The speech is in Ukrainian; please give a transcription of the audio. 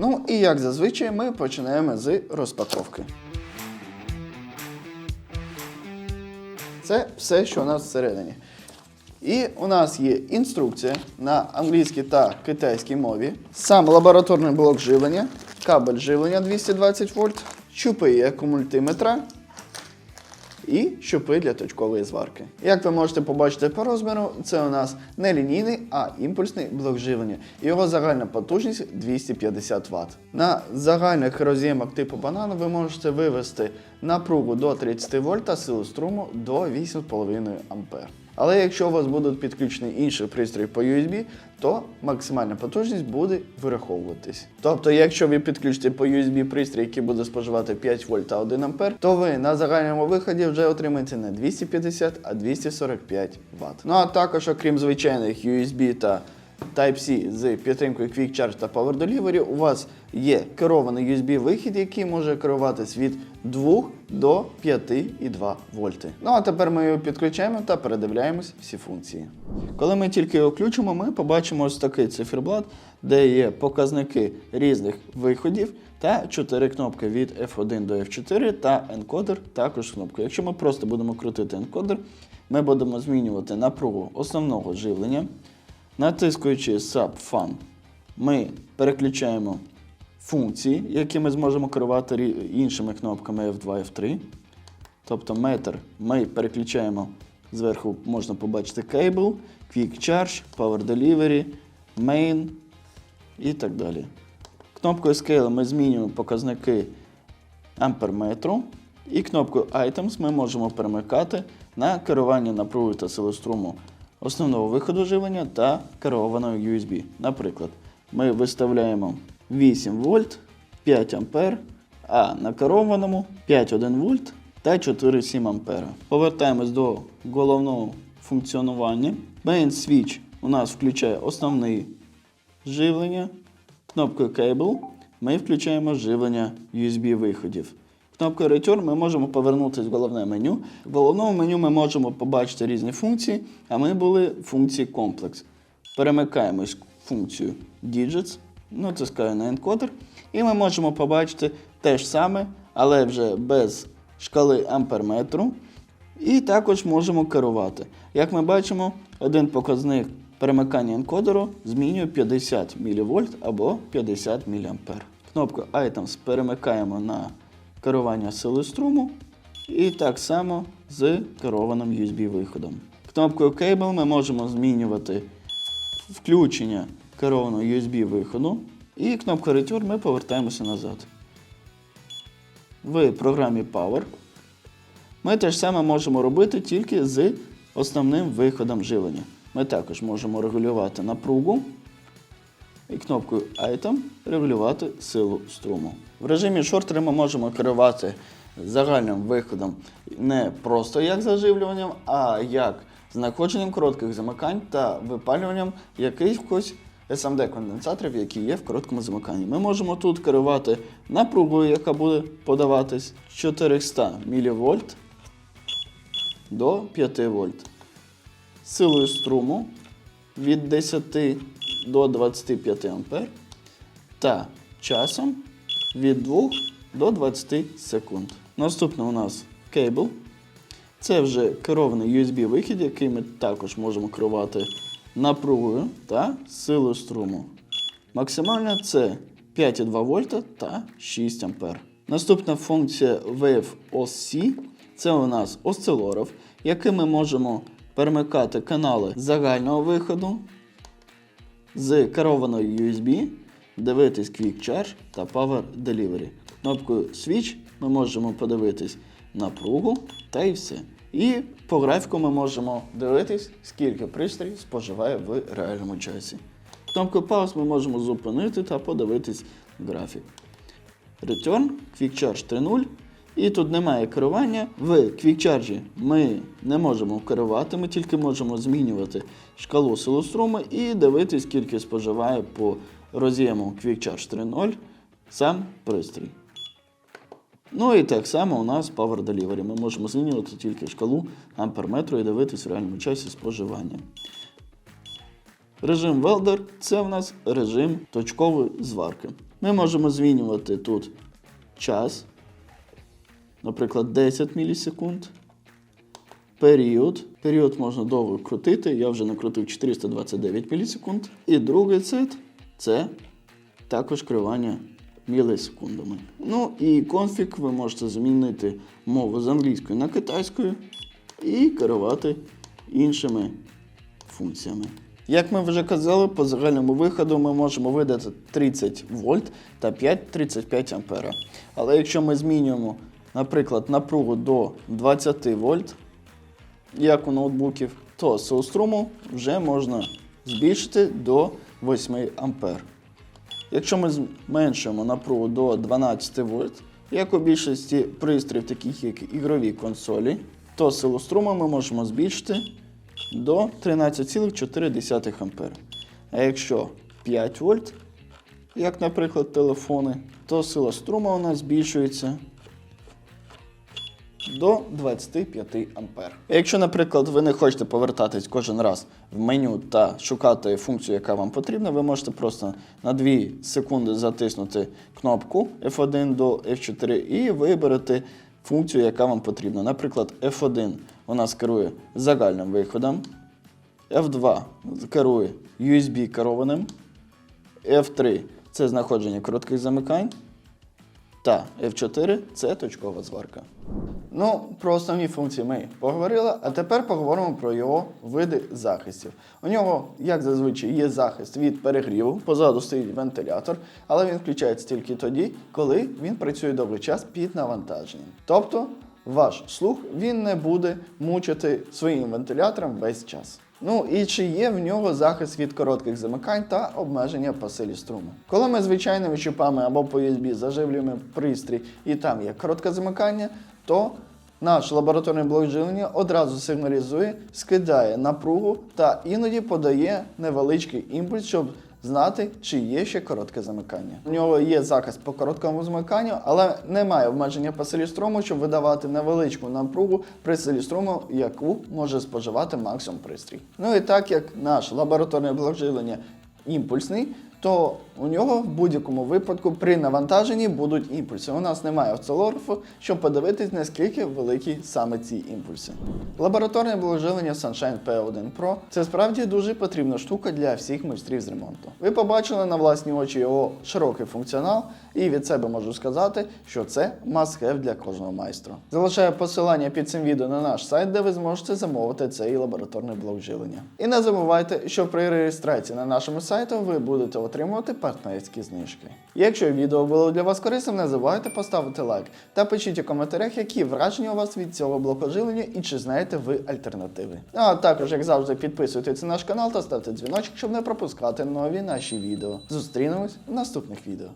Ну і як зазвичай, ми починаємо з розпаковки. Це все, що у нас всередині. І у нас є інструкція на англійській та китайській мові, сам лабораторний блок живлення, кабель живлення 220 вольт, чупи акумультиметра і щупи для точкової зварки. Як ви можете побачити по розміру, це у нас не лінійний, а імпульсний блок живлення. Його загальна потужність 250 Вт. На загальних роз'ємах типу банану ви можете вивести напругу до 30 вольт та силу струму до 8,5 А. Але якщо у вас будуть підключені інші пристрої по USB, то максимальна потужність буде вираховуватись. Тобто, якщо ви підключите по USB пристрій, який буде споживати 5 вольт та 1 А, то ви на загальному виході вже отримаєте не 250, а 245 Вт. Ну а також, окрім звичайних USB та Type-C з підтримкою Quick Charge та Power Delivery, у вас є керований USB-вихід, який може керуватись від 2 до 5,2 вольти. Ну а тепер ми його підключаємо та передивляємось всі функції. Коли ми тільки його включимо, ми побачимо ось такий циферблат, де є показники різних виходів та 4 кнопки від F1 до F4 та енкодер також кнопка. Якщо ми просто будемо крутити енкодер, ми будемо змінювати напругу основного живлення. Натискуючи Sub Fan, ми переключаємо функції, які ми зможемо керувати іншими кнопками F2, F3. Тобто метр ми переключаємо зверху, можна побачити Cable, Quick Charge, Power Delivery, Main і так далі. Кнопкою Scale ми змінюємо показники амперметру. І кнопкою Items ми можемо перемикати на керування напругою та силоструму основного виходу живлення та керованого USB. Наприклад, ми виставляємо 8 вольт, 5 ампер, а на керованому 5,1 вольт та 4,7 ампера. Повертаємось до головного функціонування. Main Switch у нас включає основний живлення. Кнопкою Cable ми включаємо живлення USB-виходів. Кнопкою Return ми можемо повернутися в головне меню. В головному меню ми можемо побачити різні функції, а ми були в функції Complex. Перемикаємось в функцію Digits, натискаю на енкодер, і ми можемо побачити те ж саме, але вже без шкали амперметру. І також можемо керувати. Як ми бачимо, один показник перемикання енкодеру змінює 50 мВ або 50 мА. Кнопку Items перемикаємо на керування сили струму. І так само з керованим USB-виходом. Кнопкою Cable ми можемо змінювати включення керованого USB-виходу. І кнопкою Return ми повертаємося назад. В програмі Power ми те ж саме можемо робити тільки з основним виходом живлення. Ми також можемо регулювати напругу і кнопкою Item регулювати силу струму. В режимі шортера ми можемо керувати загальним виходом не просто як заживлюванням, а як знаходженням коротких замикань та випалюванням якихось SMD-конденсаторів, які є в короткому замиканні. Ми можемо тут керувати напругою, яка буде подаватись 400 мВ до 5 вольт. Силою струму від 10 до 25 А та часом від 2 до 20 секунд. Наступне у нас кейбл. Це вже керований USB-вихід, який ми також можемо керувати напругою та силою струму. Максимальна це 5,2 вольта та 6 ампер. Наступна функція Wave OSC це у нас осцилограф, яким ми можемо перемикати канали загального виходу з керованою USB, дивитись Quick Charge та Power Delivery. Кнопкою Switch ми можемо подивитись напругу та і все. І по графіку ми можемо дивитись, скільки пристрій споживає в реальному часі. Кнопкою Pause ми можемо зупинити та подивитись графік. Return, Quick Charge 3.0. І тут немає керування. В Quick ми не можемо керувати, ми тільки можемо змінювати шкалу силу струму і дивитись, скільки споживає по роз'єму QuickCharge 3.0 сам пристрій. Ну і так само у нас Power Delivery. Ми можемо змінювати тільки шкалу амперметру і дивитись в реальному часі споживання. Режим Welder це в нас режим точкової зварки. Ми можемо змінювати тут час, наприклад, 10 мілісекунд. Період. Період можна довго крутити. Я вже накрутив 429 мілісекунд. І другий сет це також керування мілісекундами. Ну і конфіг ви можете змінити мову з англійської на китайською і керувати іншими функціями. Як ми вже казали, по загальному виходу ми можемо видати 30 вольт та 5,35 ампера. Але якщо ми змінюємо, наприклад, напругу до 20 вольт, як у ноутбуків, то силу струму вже можна збільшити до 8 ампер. Якщо ми зменшуємо напругу до 12 вольт, як у більшості пристроїв, таких як ігрові консолі, то силу струму ми можемо збільшити до 13,4 ампер. А якщо 5 вольт, як, наприклад, телефони, то сила струму у нас збільшується до 25 ампер. Якщо, наприклад, ви не хочете повертатись кожен раз в меню та шукати функцію, яка вам потрібна, ви можете просто на 2 секунди затиснути кнопку F1 до F4 і виберете функцію, яка вам потрібна. Наприклад, F1 у нас керує загальним виходом, F2 керує USB керованим, F3 це знаходження коротких замикань. Та F4 це точкова зварка. Ну, про основні функції ми поговорили, а тепер поговоримо про його види захистів. У нього, як зазвичай, є захист від перегріву, позаду стоїть вентилятор, але він включається тільки тоді, коли він працює довгий час під навантаженням. Тобто ваш слух він не буде мучити своїм вентилятором весь час. Ну і чи є в нього захист від коротких замикань та обмеження по силі струму? Коли ми звичайними щупами або по USB заживлюємо пристрій і там є коротке замикання, то наш лабораторний блок живлення одразу сигналізує, скидає напругу та іноді подає невеличкий імпульс, щоб знати, чи є ще коротке замикання. У нього є захист по короткому замиканню, але немає обмеження по силі струму, щоб видавати невеличку напругу при силі струму, яку може споживати максимум пристрій. Ну і так як наш лабораторний блок живлення імпульсний, то у нього в будь-якому випадку при навантаженні будуть імпульси. У нас немає осцилографу, щоб подивитись, наскільки великі саме ці імпульси. Лабораторне блок живлення Sunshine P1 Pro це справді дуже потрібна штука для всіх майстрів з ремонту. Ви побачили на власні очі його широкий функціонал, і від себе можу сказати, що це must-have для кожного майстра. Залишаю посилання під цим відео на наш сайт, де ви зможете замовити цей лабораторний блок живлення. І не забувайте, що при реєстрації на нашому сайті ви будете отримувати партнерські знижки. Якщо відео було для вас корисним, не забувайте поставити лайк та пишіть у коментарях, які враження у вас від цього блоку живлення і чи знаєте ви альтернативи. Ну, А також, як завжди, підписуйтесь на наш канал та ставте дзвіночок, щоб не пропускати нові наші відео. Зустрінемось в наступних відео.